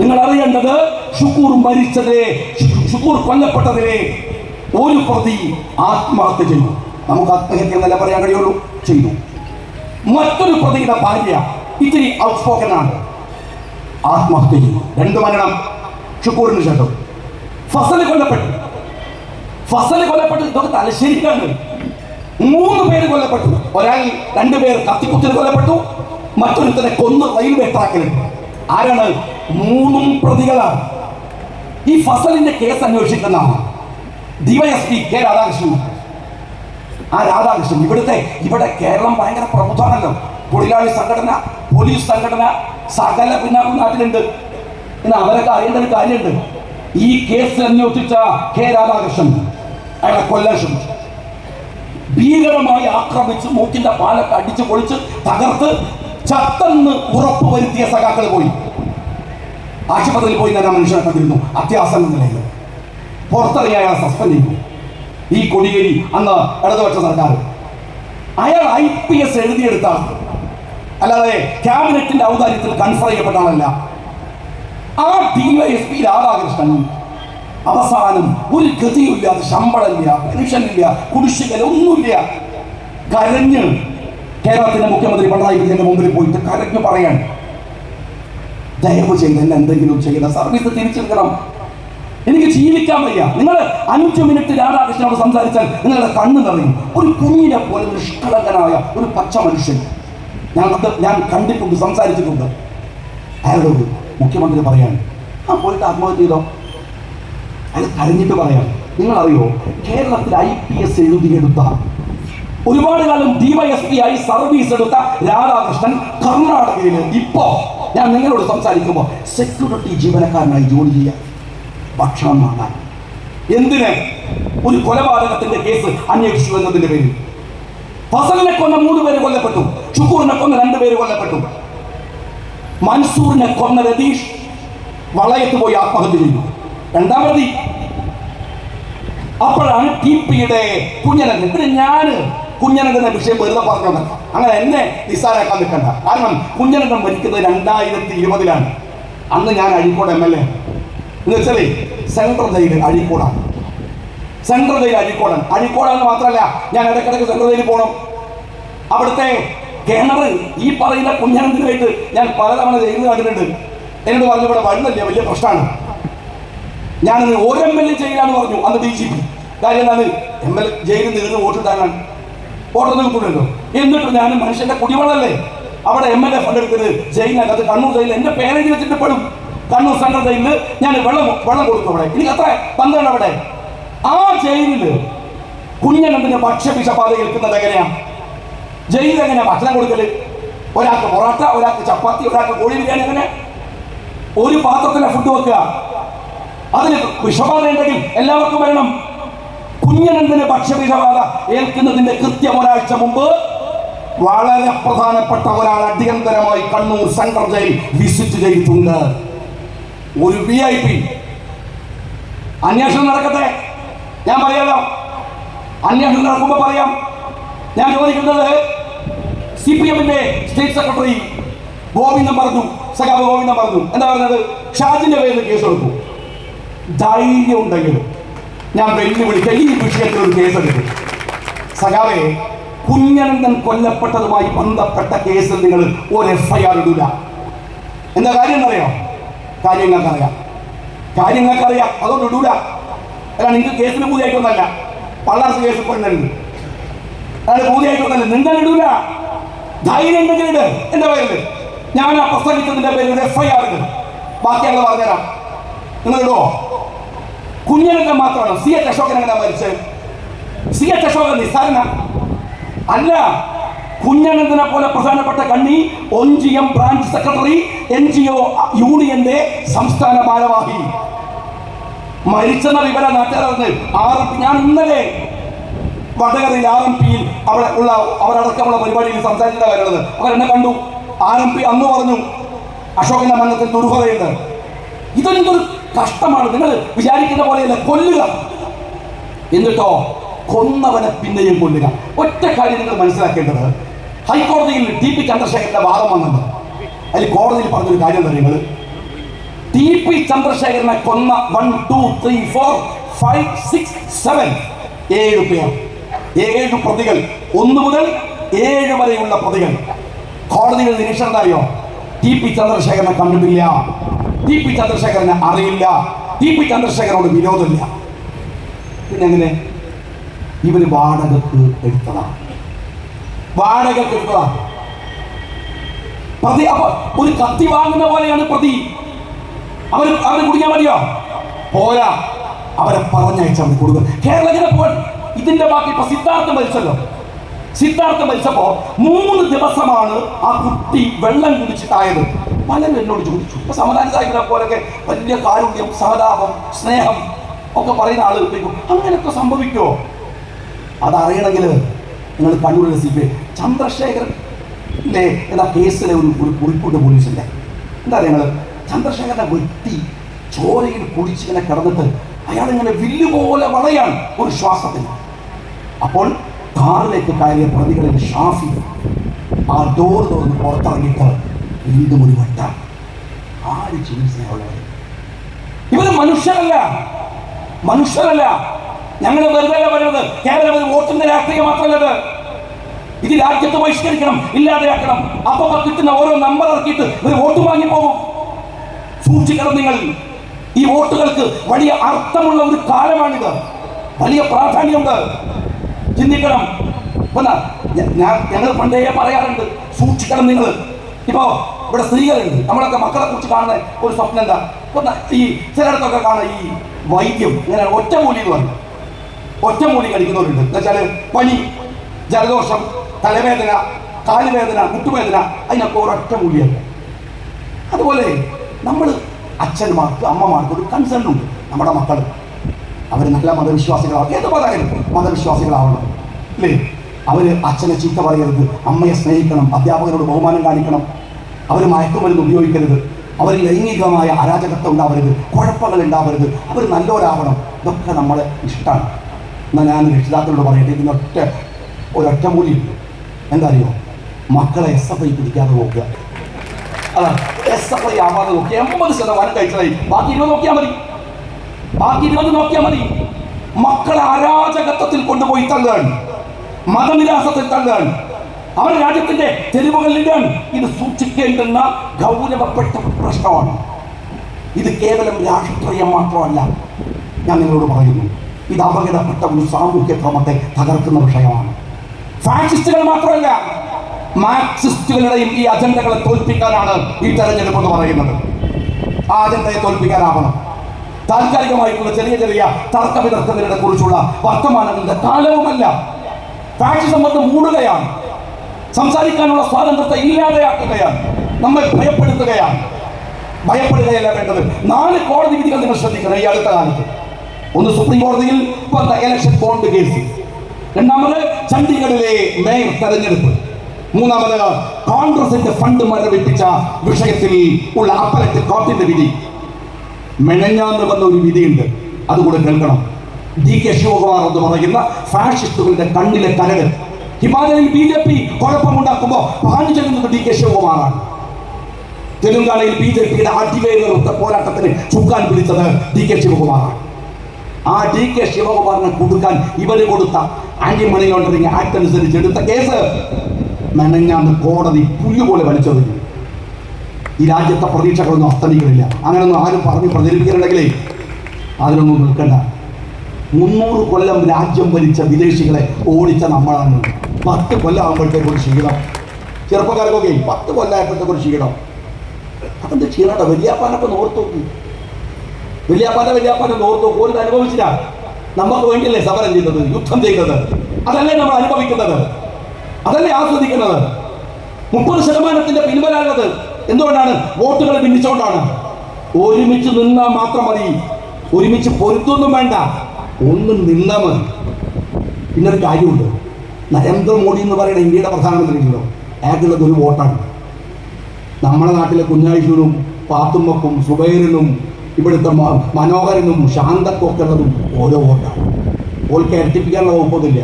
നിങ്ങൾ അറിയേണ്ടത് ഷുക്കൂർ മരിച്ചതിനെ ഷുക്കൂർ കൊല്ലപ്പെട്ടതിനെ ഒരു പ്രതി ആത്മഹത്യ ചെയ്തു. നമുക്ക് ആത്മഹത്യ എന്നല്ല പറയാൻ കഴിയുള്ളൂ? ചെയ്തു. മറ്റൊരു പ്രതിയുടെ ഭാര്യ ഇത്തിരി ഔട്ട്സ്പോക്കൻ ആണ്. ആത്മഹത്യ ചെയ്തു. രണ്ട് മരണം ഷുക്കൂറിന് ശേഷം. ഫസൽ കൊല്ലപ്പെട്ടു. ഫസൽ കൊല്ലപ്പെട്ടു ഇതൊക്കെ തലശ്ശേരിക്കാണ്. മൂന്ന് പേര് കൊല്ലപ്പെട്ടു. ഒരാൾ രണ്ടുപേർ കത്തിക്കുത്തിന് കൊല്ലപ്പെട്ടു. മറ്റൊരുത്തനെ കൊന്ന് റെയിൽവേ ട്രാക്കിൽ. ആരാണ്? മൂന്നും പ്രതികളാണ്. ഈ ഫസലിന്റെ കേസ് അന്വേഷിക്കുന്ന ഡിവൈഎസ്പി കെ രാധാകൃഷ്ണൻ. ആ രാധാകൃഷ്ണൻ ഇവിടുത്തെ ഇവിടെ കേരളം ഭയങ്കര പ്രബുദ്ധമാണല്ലോ തൊഴിലാളി സംഘടന പോലീസ് സംഘടന സകല പിന്നാക്കം നാട്ടിലുണ്ട് ഇന്ന് അവരൊക്കെ അറിയേണ്ട ഒരു കാര്യമുണ്ട്. ഈ കേസ് അന്വേഷിച്ച കെ രാധാകൃഷ്ണൻ അയാളെ കൊല്ലാൻ ശ്രമിച്ചു. ഭീകരമായി ആക്രമിച്ച് മൂക്കിന്റെ പാലൊക്കെ അടിച്ചു പൊളിച്ച് തകർത്ത് ചത്തെന്ന് ഉറപ്പ് വരുത്തിയ സഖാക്കൾ പോയി. ആശുപത്രിയിൽ പോയി ആ മനുഷ്യനെ കണ്ടിരുന്നു. അത്യാസന്ന നിലയിൽ. പുറത്തിറങ്ങി അയാളെ സസ്പെൻഡ് ചെയ്തു. ഈ കൊടിയേരി അന്ന് ഇടതുപക്ഷ സർക്കാർ. അയാൾ ഐ പി എസ് എഴുതിയെടുത്ത അല്ലാതെ ക്യാബിനറ്റിന്റെ ഔദാര്യത്തിൽ കൺഫർ ചെയ്യപ്പെട്ട ആളല്ല. ആ പി രാധാകൃഷ്ണൻ അവസാനം ഒരു ഗതിയില്ലാതെ ശമ്പളമില്ല പെൻഷനില്ല കുടിശ്ശികല ഒന്നുമില്ല. കരഞ്ഞ് കേരളത്തിന്റെ മുഖ്യമന്ത്രി പിണറായി വിജയന്റെ മുമ്പിൽ പോയിട്ട് കരഞ്ഞു പറയാൻ ദയവ് ചെയ്ത് എന്നെ എന്തെങ്കിലും ചെയ്ത സർവീസ് തിരിച്ചെടുക്കണം. എനിക്ക് ജീവിക്കാൻ വയ്യ. നിങ്ങൾ അഞ്ച് മിനിറ്റ് രാധാകൃഷ്ണനോട് സംസാരിച്ചാൽ നിങ്ങളുടെ കണ്ണ് നിറയും. ഒരു കുഞ്ഞിനെ പോലെ നിഷ്കളങ്കനായ ഒരു പച്ച മനുഷ്യൻ. ഞാൻ അത് ഞാൻ കണ്ടിട്ടുണ്ട് സംസാരിച്ചിട്ടുണ്ട്. അയാളോട് മുഖ്യമന്ത്രി പറയാണ് ആ പോയിട്ട് ആത്മഹത്യ ചെയ്തോ? അയാൾ അറിഞ്ഞിട്ട് പറയാം. നിങ്ങൾ അറിയോ കേരളത്തിൽ ഐ പി എസ് എഴുതിയെടുത്ത ഒരുപാട് കാലം ഡിവൈഎസ്പി ആയി സർവീസ് എടുത്ത രാധാകൃഷ്ണൻ കർണാടകയിൽ ഇപ്പോ ഞാൻ നിങ്ങളോട് സംസാരിക്കുമ്പോൾ സെക്യൂരിറ്റി ജീവനക്കാരനായി ജോലി ചെയ്യാൻ ഭക്ഷണം വാങ്ങാൻ. എന്തിന്? ഒരു കൊലപാതകത്തിന്റെ കേസ് അന്വേഷിച്ചു എന്നതിന്റെ പേരിൽ. ഫസലിനെ കൊന്ന മൂന്ന് പേര് കൊല്ലപ്പെട്ടു. ഷുക്കൂറിനെ കൊന്ന രണ്ട് പേര് കൊല്ലപ്പെട്ടു. മൻസൂറിനെ കൊന്ന രതീഷ് വളയത്ത് പോയി ആത്മഹത്യ ചെയ്തു. രണ്ടാം പ്രതി അപ്പോഴാണ് ടി പിയുടെ കുഞ്ഞനന്ദൻ പിന്നെ ഞാൻ കുഞ്ഞനന്ദന്റെ വിഷയം വെറുതെ പറഞ്ഞത് അങ്ങനെ എന്നെ നിസ്സാരാക്കാൻ നിൽക്കണ്ട. കാരണം കുഞ്ഞനന്ദൻ മരിക്കുന്നത് രണ്ടായിരത്തി ഇരുപതിലാണ്. അന്ന് ഞാൻ അഴിക്കോട് എം എൽ എ. എന്ന് വെച്ചാലേ സെൻട്രൽ ജയിൽ അഴീക്കോടാണ്. സെൻട്രൽ ജയിൽ അഴീക്കോടാണ്. അഴീക്കോടാന്ന് മാത്രമല്ല ഞാൻ ഇടയ്ക്കിടയ്ക്ക് സെൻട്രൽ ജയിലിൽ പോകണം അവിടുത്തെ കിണറ് ഈ പറയുന്ന കുഞ്ഞനന്തിനായിട്ട് ഞാൻ പലതവണ ജയിലിൽ കണ്ടിട്ടുണ്ട് എന്നോട് പറഞ്ഞു ഇവിടെ വെള്ളമില്ല വലിയ പ്രശ്നമാണ്. ഞാനത് ഒരു എം എൽ എ ചെയ്യാന്ന് പറഞ്ഞു അന്ന് ഡി ജി പി കാര്യം എന്താണ്? എം എൽ ജയിലിൽ നിന്ന് വോട്ട് താങ്ങാൻ വോട്ട് നിൽക്കുന്നുണ്ടോ എന്നിട്ട് ഞാൻ മനുഷ്യന്റെ കുടിവെള്ളല്ലേ? അവിടെ എം എൽ എ ഫണ്ട് എടുത്തത് ജയിലിനകത്ത്. കണ്ണൂർ ജയിലിൽ എന്റെ പേരെഴുതി വെച്ചിട്ട് പെടും. കണ്ണൂർ സെൻട്രൽ ജയിലിൽ ഞാൻ വെള്ളം വെള്ളം കൊടുത്തു അവിടെ. എനിക്ക് അത്ര പന്ത്രണ്ട് അവിടെ. ആ ജയിലിൽ കുഞ്ഞനന്തിന് ഭക്ഷ്യവിഷബാധ എടുക്കുന്നത് എങ്ങനെയാ? ജയിലിൽ എങ്ങനെയാ ഭക്ഷണം കൊടുക്കൽ? ഒരാൾക്ക് പൊറോട്ട ഒരാൾക്ക് ചപ്പാത്തി ഒരാൾക്ക് കോഴി ബിരിയാണി എങ്ങനെ ഒരു പാത്രത്തിലെ ഫുഡ് വെക്കുക. അതിന് വിഷബാധ ഉണ്ടെങ്കിൽ എല്ലാവർക്കും വരണം. കുഞ്ഞനന്ദന് ഭക്ഷ്യവിഷബാധ ഏൽക്കുന്നതിന്റെ കൃത്യം ഒരാഴ്ച മുമ്പ് വളരെ പ്രധാനപ്പെട്ട ഒരാൾ അടിയന്തരമായി കണ്ണൂർ സെൻട്രൽ ജയിൽ വിസിറ്റ് ചെയ്തിട്ടുണ്ട്. ഒരു വി ഐ പി അന്വേഷണം നടക്കട്ടെ? ഞാൻ പറയാലോ? അന്വേഷണം നടക്കുമ്പോ പറയാം. ഞാൻ ചോദിക്കുന്നത് സി പി എമ്മിന്റെ സ്റ്റേറ്റ് സെക്രട്ടറി ഗോവിന്ദൻ പറഞ്ഞു സഖാവ് ഗോവിന്ദൻ പറഞ്ഞു. എന്താ പറഞ്ഞത്? ഷാജിന്റെ പേരിൽ കേസ് എടുത്തു ധൈര്യം ഉണ്ടെങ്കിൽ ഞാൻ വെല്ലുവിളിച്ച ഈ വിഷയത്തിൽ ഒരു കേസ് എടുക്കും സഖാവെ കുഞ്ഞനന്ദൻ കൊല്ലപ്പെട്ടതുമായി ബന്ധപ്പെട്ട കേസിൽ നിങ്ങൾ ഒരു എഫ് ഐ ആർ ഇടൂല. എന്താ കാര്യം എന്നറിയോ? കാര്യം കാര്യങ്ങൾക്കറിയാം. കാര്യം നിങ്ങൾക്കറിയാം അതുകൊണ്ട് ഇടൂല. അല്ല നിങ്ങൾക്ക് കേസിന് പൂതിയായിട്ടൊന്നല്ല. പള്ളാർസ് കേസ് പെണ്ണുണ്ട് അതായത് പൂതിയായിട്ടൊന്നല്ല. നിങ്ങൾ ഇടൂല. ധൈര്യം ഉണ്ടെങ്കിൽ ഇട്. എന്റെ പേരിൽ ഞാൻ ആ പ്രസംഗിച്ചതിന്റെ പേരിൽ എഫ് ഐ ആർ ഇടും. ബാക്കി പറഞ്ഞുതരാം. നിങ്ങൾ ഇടുവോ? കുഞ്ഞനൊക്കെ മാത്രമാണ്. സി എച്ച് അശോകൻ എങ്ങനെ മരിച്ചത്? സി എച്ച് അശോകൻ നിസ്സാരന. അല്ല കുഞ്ഞനന്ദനെ പോലെ പ്രധാനപ്പെട്ട കണ്ണി M branch secretary N G O യൂണിയന്റെ സംസ്ഥാന ഭാരവാഹി. മരിച്ചെന്ന വിവരം നാട്ടുകാരന്ന് ആർ ഞാൻ ഇന്നലെ വടകരയിൽ ആർ എം പിയിൽ അവിടെ ഉള്ള അവരടക്കമുള്ള പരിപാടിയിൽ സംസാരിച്ചിട്ട് കാര്യമുള്ളത്. അവരെന്നെ കണ്ടു. ആർ എം പി അന്ന് പറഞ്ഞു അശോകന്റെ മരണത്തിൽ ദുർഹതയുണ്ട് ഇതൊരു കഷ്ടമാണ്. നിങ്ങൾ വിചാരിക്കുന്ന പോലെയല്ല കൊല്ലുക. എന്നിട്ടോ കൊന്നവനെ പിന്നെയും കൊല്ലുക. ഒറ്റ കാര്യം നിങ്ങൾ മനസ്സിലാക്കേണ്ടത്. ഹൈക്കോടതിയിൽ ടി പി ചന്ദ്രശേഖരന്റെ വാദം വന്നത്. അതിൽ കോടതിയിൽ പറഞ്ഞൊരു കാര്യം എന്താ നിങ്ങൾ? ടി പി ചന്ദ്രശേഖരനെ കൊന്ന one two three four five six seven ഏഴ് പേർ. ഏഴ് പ്രതികൾ. ഒന്ന് മുതൽ ഏഴ് വരെയുള്ള പ്രതികൾ. കോടതിയുടെ നിരീക്ഷണം അറിയോ? ടി പി ചന്ദ്രശേഖരനെ കണ്ടിട്ടില്ല. ടി പി ചന്ദ്രശേഖരനെ അറിയില്ല. ടി പി ചന്ദ്രശേഖരനോട് വിരോധമില്ല. പിന്നെ അങ്ങനെ ഇവർ വാടകക്ക് എടുത്തതാണ് വാടകക്ക് എടുത്തതാണ് പ്രതി അപ്പൊ ഒരു കത്തി വാങ്ങുന്ന പോലെയാണ് പ്രതി. അവർ അവർ കുടിക്കാൻ മതിയോ? പോരാ. അവരെ പറഞ്ഞയച്ചാൽ മതി കൊടുക്കുക കേരളത്തിലെ പോൽ ഇതിന്റെ ബാക്കി ഇപ്പൊ സിദ്ധാർത്ഥം മരിച്ചല്ലോ. സിദ്ധാർത്ഥം മരിച്ചപ്പോ മൂന്ന് ദിവസമാണ് ആ കുട്ടി വെള്ളം കുടിച്ചിട്ടായത്. പലരും എന്നോട് ചോദിച്ചു. ഇപ്പൊ സമാധാന സാഹിബിനെ പോലൊക്കെ വലിയ കാരുണ്യം സഹതാപം സ്നേഹം ഒക്കെ പറയുന്ന ആളുകൾ ചോദിക്കും, അങ്ങനെയൊക്കെ സംഭവിക്കോ? അതറിയണമെങ്കിൽ നിങ്ങൾ കണ്ണൂർ രസിപ്പേ ചന്ദ്രശേഖരൻ ഇല്ലേ എന്താ കേസിലെ ഒരു കുറിപ്പുണ്ട് പോലീസിന്റെ എന്താ നിങ്ങൾ ചന്ദ്രശേഖരന്റെ വ്യക്തി ചോരയിൽ കുടിച്ചിങ്ങനെ കിടന്നിട്ട് അയാൾ ഇങ്ങനെ വില്ലുപോലെ വളയാണ് ഒരു ശ്വാസത്തിൽ. അപ്പോൾ കാറിലേക്ക് കയറിയ പ്രതികളിൽ ഷാഫി ആ ഡോർ തുറന്ന് പുറത്തിറങ്ങിയിട്ട് വീണ്ടും ഒരു വട്ട. ആര് ചികിത്സയുള്ളത് ഇവർ മനുഷ്യരല്ല. മനുഷ്യരല്ല. ഞങ്ങൾ വെറുതെ വരുന്നത് കേവലം ഒരു വോട്ടിന്റെ രാഷ്ട്രീയം മാത്രമല്ലത്. ഇത് രാജ്യത്ത് ബഹിഷ്കരിക്കണം ഇല്ലാതെയാക്കണം. അപ്പൊ കിട്ടുന്ന ഓരോ നമ്പർ ഇറക്കിയിട്ട് ഒരു വോട്ട് വാങ്ങി പോകും സൂക്ഷിക്കണം നിങ്ങൾ. ഈ വോട്ടുകൾക്ക് വലിയ അർത്ഥമുള്ള ഒരു കാലമാണിത്. വലിയ പ്രാധാന്യമുണ്ട്. ചിന്തിക്കണം. ഞങ്ങൾ പണ്ടേ പറയാറുണ്ട്. സൂക്ഷിക്കണം നിങ്ങൾ. ഇപ്പോ ഇവിടെ സ്ത്രീകളുണ്ട്. നമ്മളൊക്കെ മക്കളെ കുറിച്ച് കാണുന്ന ഒരു സ്വപ്നം എന്താ? ഈ ചിലയിടത്തൊക്കെ കാണാം ഈ വൈദ്യം ഇങ്ങനെ ഒറ്റമൂലി എന്ന് പറയും. ഒറ്റമൂലി കഴിക്കുന്നവരുണ്ട് എന്ന് വെച്ചാൽ പനി ജലദോഷം തലവേദന കാലുവേദന മുട്ടുവേദന അതിനൊക്കെ ഒരൊറ്റ മൂല്യല്ല അതുപോലെ നമ്മൾ അച്ഛന്മാർക്ക് അമ്മമാർക്ക് ഒരു കൺസേൺ ഉണ്ട്. നമ്മുടെ മക്കൾ അവർ നല്ല മതവിശ്വാസികളാവും ഏത് മതമായാലും മതവിശ്വാസികളാവണം. അല്ലേ? അവർ അച്ഛനെ ചീത്ത പറയരുത് അമ്മയെ സ്നേഹിക്കണം അധ്യാപകരോട് ബഹുമാനം കാണിക്കണം. അവർ മയക്കുമരുന്ന് ഉപയോഗിക്കരുത്. അവർ ലൈംഗികമായ അരാജകത്വം ഉണ്ടാവരുത് കുഴപ്പങ്ങൾ ഉണ്ടാവരുത്. അവർ നല്ലവരാവണം. ഇതൊക്കെ നമ്മളെ ഇഷ്ടമാണ് എന്നാൽ ഞാൻ രക്ഷിതാക്കളോട് പറയട്ടെ ഇതിനൊറ്റ ഒരൊറ്റ മൂല്യമുണ്ട് എന്താ മക്കളെ എസ് എഫ് ഐ പിടിക്കാതെ നോക്കുക. എസ് എഫ് ഐ ആവാതെ നോക്കി എൺപത് ശതമാനം കഴിച്ചതായി. ബാക്കി ഇരുപത് നോക്കിയാൽ മതി. ബാക്കി ഇരുപത് നോക്കിയാൽ മതി. മക്കളെ അരാജകത്വത്തിൽ കൊണ്ടുപോയി തള്ളുകയാണ് മതനിരാസത്തിൽ തള്ളുകയാണ് അവർ രാജ്യത്തിന്റെ തെരുവുകളിലാണ് ഇത് സൂക്ഷിക്കേണ്ടുന്ന ഗൗരവപ്പെട്ട പ്രശ്നമാണ്. ഇത് കേവലം രാഷ്ട്രീയം മാത്രമല്ല. ഞാൻ നിങ്ങളോട് പറയുന്നു ഇത് അപകടപ്പെട്ട ഒരു സാമൂഹ്യ ക്രമത്തെ തകർക്കുന്ന വിഷയമാണ്. ഫാസിസ്റ്റുകൾ മാത്രമല്ല മാർക്സിസ്റ്റുകളുടെയും ഈ അജണ്ടകളെ തോൽപ്പിക്കാനാണ് ഈ തെരഞ്ഞെടുപ്പ് എന്ന് പറയുന്നത്. ആ അജണ്ടയെ തോൽപ്പിക്കാനാവണം. താൽക്കാലികമായിട്ടുള്ള ചെറിയ ചെറിയ തർക്ക വിതർക്കങ്ങളെ കുറിച്ചുള്ള വർത്തമാനങ്ങളുടെ കാലവുമല്ല. ഫാഷിസം വന്ന് മൂടുകയാണ്. സംസാരിക്കാനുള്ള സ്വാതന്ത്ര്യത്തെ ഇല്ലാതെയാക്കുകയാണ്. നമ്മെ ഭയപ്പെടുത്തുകയാണ്. ഭയപ്പെടുകയല്ല വേണ്ടത്. നാല് കോടതി വിധികൾ നിങ്ങൾ ശ്രദ്ധിക്കണം ഈ അടുത്ത കാലത്ത്. ഒന്ന് സുപ്രീം കോടതിയിൽ വന്ന ഇലക്ഷൻ ബോണ്ട് കേസ് രണ്ടാമത് ചണ്ഡീഗഡിലെ മേയർ തെരഞ്ഞെടുപ്പ്. മൂന്നാമത് കോൺഗ്രസിന്റെ ഫണ്ട് മരവിപ്പിച്ച വിഷയത്തിൽ ഉള്ള അപ്പലറ്റ് കോർട്ടിന്റെ വിധി. മെനഞ്ഞാന്ന് വന്ന ഒരു വിധിയുണ്ട്. അതുകൂടെ കേൾക്കണം. ഡി കെ ശിവകുമാർ എന്ന് പറയുന്ന ഫാഷിസ്റ്റുകളുടെ കണ്ണിലെ തലകൾ ഹിമാചലിൽ ബി ജെ പി കുഴപ്പമുണ്ടാക്കുമ്പോൾ പാഞ്ഞു ചെല്ലുന്നത് ഡി കെ ശിവകുമാറാണ്. തെലുങ്കാനയിൽ ബി ജെ പിയുടെ അടിവേറുത്ത പോരാട്ടത്തിന് ചുക്കാൻ പിടിച്ചത് ഡി കെ ശിവകുമാറാണ്. ആ ഡി കെ ശിവകുമാറിനെ കൊടുക്കാൻ ഇവർ കൊടുത്ത ആന്റി മണി ലോണ്ടറിങ് ആക്ട് അനുസരിച്ച് എടുത്ത കേസ് മെനഞ്ഞാന്ന് കോടതി പുല്ലുപോലെ വലിച്ചെറിഞ്ഞു. ഈ രാജ്യത്തെ പ്രതീക്ഷകളൊന്നും അസ്തമിക്കുന്നില്ല. അങ്ങനെയൊന്നും ആരും പറഞ്ഞ് പ്രചരിപ്പിക്കുന്നുണ്ടെങ്കിലേ അതിനൊന്നും നിൽക്കണ്ട. മുന്നൂറ് കൊല്ലം രാജ്യം ഭരിച്ച വിദേശികളെ ഓടിച്ച നമ്മളാണ്. പത്ത് കൊല്ലം ആകുമ്പോഴത്തേക്ക് ഒരു ക്ഷീണം. ചെറുപ്പക്കാർക്കൊക്കെ പത്ത് കൊല്ലമായപ്പോഴത്തേക്കൊരു ക്ഷീണം. അതെന്ത് ക്ഷീണട്ടോ? വലിയാപ്പാനൊക്കെ നോർത്ത് നോക്കി. വലിയാപ്പാന്റെ വലിയപ്പാനെ നോർത്ത് നോക്കി. ഒരു അനുഭവിച്ചില്ല. നമുക്ക് വേണ്ടിയല്ലേ സമരം ചെയ്തത് യുദ്ധം ചെയ്തത്. അതല്ലേ നമ്മൾ അനുഭവിക്കുന്നത്? അതല്ലേ ആസ്വദിക്കുന്നത്? മുപ്പത് ശതമാനത്തിന്റെ പിൻവലാണത് എന്തുകൊണ്ടാണ്? വോട്ടുകൾ ഭിന്നിച്ചുകൊണ്ടാണ്. ഒരുമിച്ച് നിന്നാൽ മാത്രം മതി. ഒരുമിച്ച് പൊരുത്തൊന്നും വേണ്ട. ഒന്നും നിന്നാൽ മതി. പിന്നൊരു കാര്യമുണ്ട്. നരേന്ദ്രമോദി എന്ന് പറയുന്ന ഇന്ത്യയുടെ പ്രധാനമന്ത്രിയല്ലോ അയാൾക്കുള്ളത് ഒരു വോട്ടാണ്. നമ്മുടെ നാട്ടിലെ കുഞ്ഞായിഷൂരും പാത്തുമ്മക്കും സുബൈറിനും ഇവിടുത്തെ മനോഹരനും മനോഹരനും ശാന്തക്കൊക്കെ ഉള്ളതും ഓരോ വോട്ടാണ്. ഓൾക്ക് ഇരട്ടിപ്പിക്കാനുള്ള വകുപ്പൊന്നുമില്ല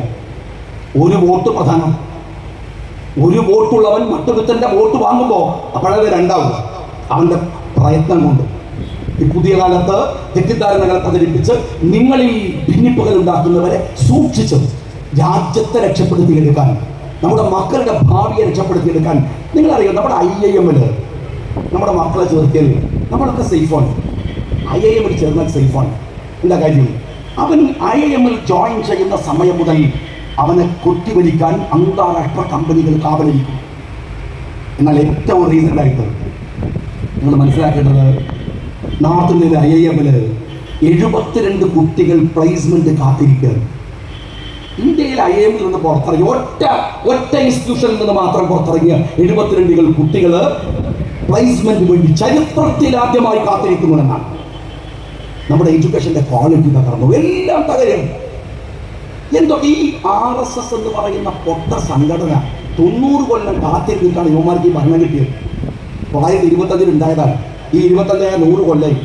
ഒരു വോട്ട് പ്രധാനം. ഒരു വോട്ടുള്ളവൻ മറ്റൊരുത്തന്റെ വോട്ട് വാങ്ങുമ്പോൾ അപ്പോഴത് രണ്ടാവും. അവന്റെ പ്രയത്നം കൊണ്ട്. ഈ പുതിയ കാലത്ത് തെറ്റിദ്ധാരണകൾ പ്രചരിപ്പിച്ച് നിങ്ങളിൽ ഭിന്നിപ്പുകൾ ഉണ്ടാക്കുന്നവരെ സൂക്ഷിച്ച് രാജ്യത്തെ രക്ഷപ്പെടുത്തിയെടുക്കാൻ നമ്മുടെ മക്കളുടെ ഭാവിയെ രക്ഷപ്പെടുത്തിയെടുക്കാൻ. നിങ്ങളറിയാം നമ്മുടെ ഐ ഐ എമ്മിൽ നമ്മുടെ മക്കളെ ചേർക്കൽ നമ്മളൊക്കെ സേഫാണ്. ഐ ഐ എമ്മിൽ ചേർന്നാൽ സേഫാണ്. എന്താ കാര്യം? അവൻ ഐ ഐ എമ്മിൽ ജോയിൻ ചെയ്യുന്ന സമയം മുതൽ അവനെ കൊത്തിവലിക്കാൻ അന്താരാഷ്ട്ര കമ്പനികൾ കാവലിരിക്കും. എന്നാൽ ഏറ്റവും റീസെന്റ് ആയിട്ട് നിങ്ങൾ മനസ്സിലാക്കേണ്ടത് ഇന്ത്യയിലെ ഐ ഐ എമ്മിൽ എഴുപത്തിരണ്ട് കുട്ടികൾ പ്ലേസ്മെന്റ് കാത്തിരിക്കുകയാണ്. ഇന്ത്യയിൽ ഐ എമ്മിൽ നിന്ന് പുറത്തിറങ്ങി ഒറ്റ ഒറ്റ ഇൻസ്റ്റിറ്റ്യൂഷനിൽ നിന്ന് മാത്രം പുറത്തിറങ്ങിയ എഴുപത്തിരണ്ടുകൾ കുട്ടികൾ പ്ലേസ്മെന്റ് വേണ്ടി ചരിത്രത്തിൽ ആദ്യമായി കാത്തിരിക്കുന്നു എന്നാണ്. നമ്മുടെ എഡ്യൂക്കേഷന്റെ ക്വാളിറ്റി തകർന്നു. എല്ലാം തകരും. എന്തോ ഈ ആർ എസ് എസ് എന്ന് പറയുന്ന പൊട്ട സംഘടന തൊണ്ണൂറ് കൊല്ലം കാത്തിരുന്നിട്ടാണ് യുവമാർക്ക് ഈ ഭരണം കിട്ടിയത്. തൊള്ളായിരത്തി ഇരുപത്തഞ്ചിൽ ഉണ്ടായതാണ്. ഈ ഇരുപത്തഞ്ചായ നൂറ് കൊല്ലം?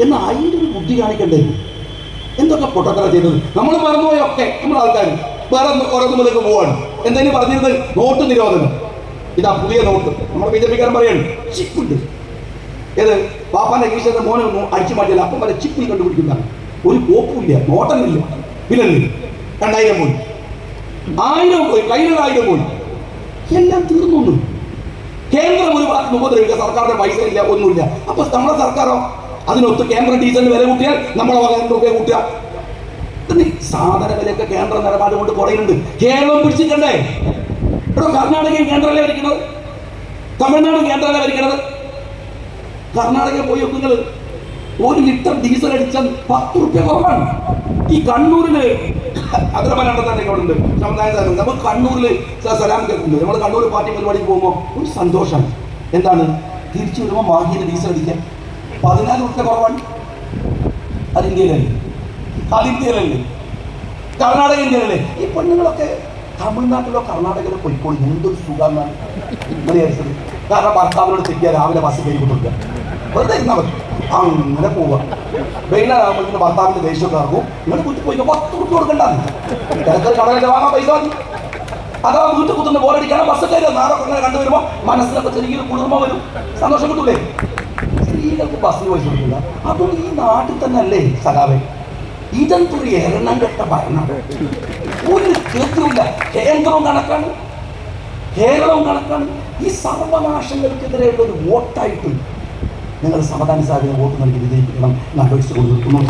എന്ന് അതിന്റെ ഒരു ബുദ്ധി കാണിക്കണ്ടേ? എന്തൊക്കെ പൊട്ടത്തറ ചെയ്തത്? നമ്മൾ മറന്നുപോയൊക്കെ നമ്മുടെ ആൾക്കാർ വേറെ ഓരോന്നുമിലേക്ക് പോവാണ്. എന്തെങ്കിലും പറഞ്ഞിരുന്നത്? നോട്ട് നിരോധനം. ഇതാ പുതിയ നോട്ട്. നമ്മുടെ ബി ജെ പിക്കാരൻ പറയാണ് ചിപ്പുണ്ട്. ഏത്? പാപ്പാന്റെ ഈശ്വരന്റെ മോനെ ഒന്നും അടിച്ചു മാറ്റില്ല അപ്പം വരെ ചിപ്പിൽ കണ്ടുപിടിക്കുന്നതാണ്. ഒരു കോപ്പുമില്ല. നോട്ടമില്ല. ഇല്ലല്ലേ രണ്ടായിരം പോയി. ആയിരം പോയി. കയ്യിലുള്ള ആയിരം പോയി. എല്ലാം തീർന്നു കേന്ദ്രം ഒരു ഭാഗത്ത് രൂപ സർക്കാരിന്റെ പൈസ ഇല്ല ഒന്നുമില്ല. അപ്പൊ നമ്മുടെ സർക്കാരോ? അതിനൊത്ത് കേന്ദ്ര ഡീസലിന് വില കൂട്ടിയാൽ നമ്മളെ രണ്ട് രൂപ കൂട്ടുക? സാധന വിലയൊക്കെ കേന്ദ്ര നിലപാട് കൊണ്ട് കുറയുന്നുണ്ട്. കേരളം പിടിച്ചിട്ടുണ്ടേ ഇവിടെ കർണാടകയും കേന്ദ്രമല്ലേ ഭരിക്കുന്നത് തമിഴ്നാട് കേന്ദ്രമല്ലേ ഭരിക്കണത്? കർണാടകയിൽ പോയി നിങ്ങൾ ഒരു ലിറ്റർ ഡീസൽ അടിച്ചാൽ പത്ത് റുപ്യ കുറവാണ്. ഈ കണ്ണൂരിൽ സാധനം നമുക്ക് കണ്ണൂരിൽ സലാം കേൾക്കുന്നു നമ്മൾ കണ്ണൂർ പാർട്ടി പരിപാടിക്ക് പോകുമ്പോൾ ഒരു സന്തോഷമാണ് എന്താണ്? തിരിച്ചു വരുമ്പോൾ മാഹിയിൽ ഡീസൽ അടിക്കാൻ. പതിനാല് റുപ്യ കുറവാണ്. അത് ഇന്ത്യയിലല്ലേ? അത് ഇന്ത്യയിലല്ലേ? കർണാടക ഇന്ത്യയിലല്ലേ? ഈ പെണ്ണുങ്ങളൊക്കെ തമിഴ്നാട്ടിലോ കർണാടകയിലോ പോയിക്കോളി. എന്തൊരു സുഖമാണ്. കാരണം ഭർത്താവിനോട് തെറ്റിയാൽ രാവിലെ ബസ് കയറി കൊടുക്കുക വെറുതെ ഇരുന്നാൽ അങ്ങനെ പോവുക. വൈകുന്നേരമാകുമ്പോഴത്തേന് ഭർത്താവിന്റെ ദേഷ്യം ഇറങ്ങും നിങ്ങൾ കുത്തി പോയി പത്ത് കുത്തി കടലിൽ വാങ്ങാൻ പൈസ മതി അതാ വീട്ടിൽ കുത്തുന്ന ബോറടിക്കാണ് ബസ് കയറി നാളെ അങ്ങനെ കണ്ടുവരുമ്പോൾ മനസ്സിലൊക്കെ ചെറിയൊരു കുളിർമ വരും. സന്തോഷം കിട്ടൂലേ? സ്ത്രീകൾക്ക് ബസ്സിന് പൈസ കൊടുക്കില്ല. അതും ഈ നാട്ടിൽ തന്നെ അല്ലേ സഖാവേ ഇതെന്തൊരു എണ്ണം കെട്ട ഭരണം. ഒരു കേന്ദ്രമില്ല കേന്ദ്രവും കണക്കാണ്. കേരളവും കണക്കാണ്. ഈ സർവനാശങ്ങൾക്കെതിരെയുള്ള ഒരു വോട്ടായിട്ട് നിങ്ങൾ സമാധാന സാധ്യത വോട്ട് നൽകി വിജയിപ്പിക്കണം എന്ന് അപേക്ഷിച്ച് കൊണ്ടിരിക്കുന്നു